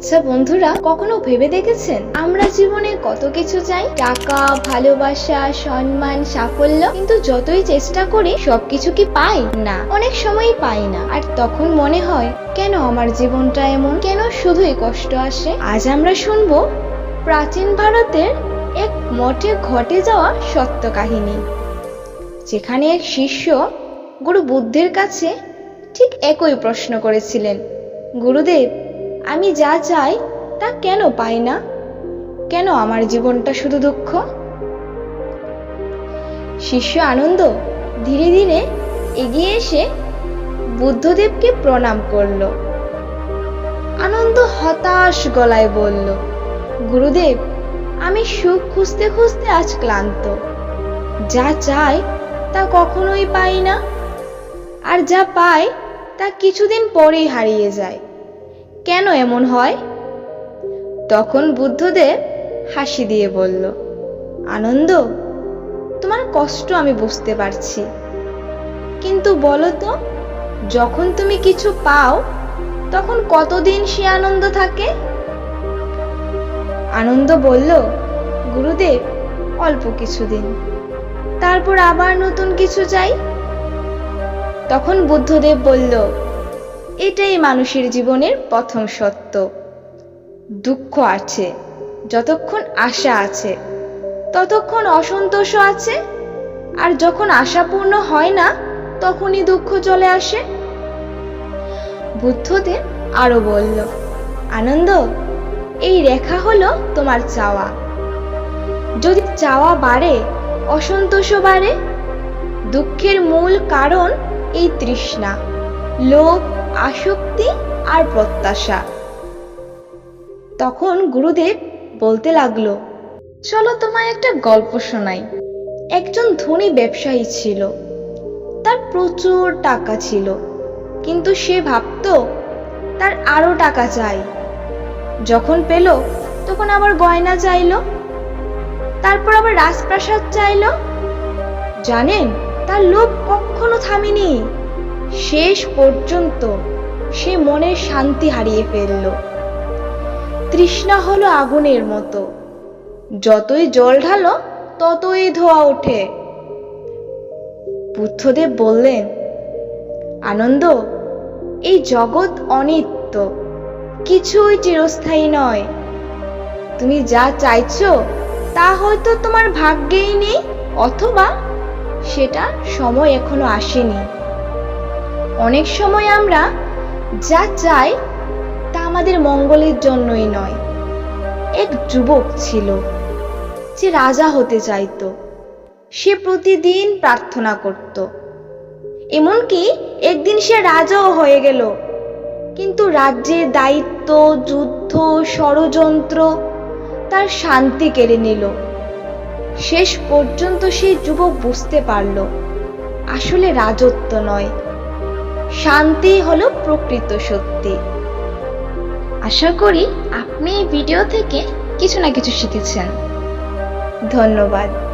আচ্ছা বন্ধুরা, কখনো ভেবে দেখেছেন? আমরা জীবনে কত কিছু চাই? টাকা, ভালোবাসা, সম্মান, সাফল্য, কিন্তু যতই চেষ্টা করি, সবকিছু কি পাই? না, অনেক সময়ই পাই না। আর তখন মনে হয়, কেন আমার জীবনটা এমন? কেন শুধুই কষ্ট আসে? আজ আমরা শুনব, প্রাচীন ভারতের এক মঠে ঘটে যাওয়া সত্য কাহিনী। যেখানে এক শিষ্য গুরু বুদ্ধের কাছে ঠিক একই প্রশ্ন করেছিলেন। গুরুদেব আমি যা চাই, তা কেন পাই না? কেন আমার জীবনটা শুধু দুঃখ? শিষ্য আনন্দ ধীরে ধীরে এগিয়ে এসে বুদ্ধদেবকে প্রণাম করল। আনন্দ হতাশ গলায় বলল, গুরুদেব, আমি সুখ খুঁজতে খুঁজতে আজ ক্লান্ত। যা চাই, তা কখনোই পাই না। আর যা পাই, তা কিছুদিন পরেই হারিয়ে যায়। কেন এমন হয়? তখন বুদ্ধদেব হাসি দিয়ে বলল, আনন্দ, তোমার কষ্ট আমি বুঝতে পারছি। কিন্তু বলো তো, যখন তুমি কিছু পাও, তখন কতদিন সে আনন্দ থাকে? আনন্দ বলল, গুরুদেব, অল্প কিছুদিন। তারপর আবার নতুন কিছু চাই? তখন বুদ্ধদেব বলল এটাই মানুষের জীবনের প্রথম সত্য। দুঃখ আছে, যতক্ষণ আশা আছে, ততক্ষণ অসন্তোষ আছে, আর যখন আশা পূর্ণ হয় না, তখনই দুঃখ চলে আসে। বুদ্ধদেব আরও বলল, আনন্দ, এই রেখা হলো তোমার চাওয়া। যদি চাওয়া বাড়ে, অসন্তোষও বাড়ে। দুঃখের মূল কারণ এই তৃষ্ণা, লোভ আসক্তি আর প্রত্যাশা। তখন গুরুদেব বলতে লাগল, চলো তোমায় একটা গল্প শোনাই। একজন ধনী ব্যবসায়ী ছিল। তার প্রচুর টাকা ছিল। কিন্তু সে ভাবতো, তার আরও টাকা চাই। যখন পেল, তখন আবার গয়না চাইলো। তারপর আবার রাজপ্রাসাদ চাইলো। জানেন, তার লোভ কখনো থামেনি। শেষ পর্যন্ত সে মনের শান্তি হারিয়ে ফেলল। তৃষ্ণা হলো আগুনের মতো। যতই জল ঢালো, ততই ধোয়া ওঠে। বুদ্ধদেব বললেন, আনন্দ, এই জগৎ অনিত্য, কিছুই চিরস্থায়ী নয়। তুমি যা চাইছো, তা হয়তো তোমার ভাগ্যেই নেই, অথবা সেটা সময় এখনও আসেনি। অনেক সময় আমরা যা চাই তা আমাদের মঙ্গলের জন্যই নয়। এক যুবক ছিল, যে রাজা হতে চাইতো। সে প্রতিদিন প্রার্থনা করত। এমনকি একদিন সে রাজাও হয়ে গেল। কিন্তু রাজ্যের দায়িত্ব, যুদ্ধ, ষড়যন্ত্র তার শান্তি কেড়ে নিল। শেষ পর্যন্ত সেই যুবক বুঝতে পারল, আসলে রাজত্ব নয়। শান্তি হলো প্রকৃত সত্যি। আশা করি আপনি এই ভিডিও থেকে কিছু না কিছু শিখেছেন। ধন্যবাদ।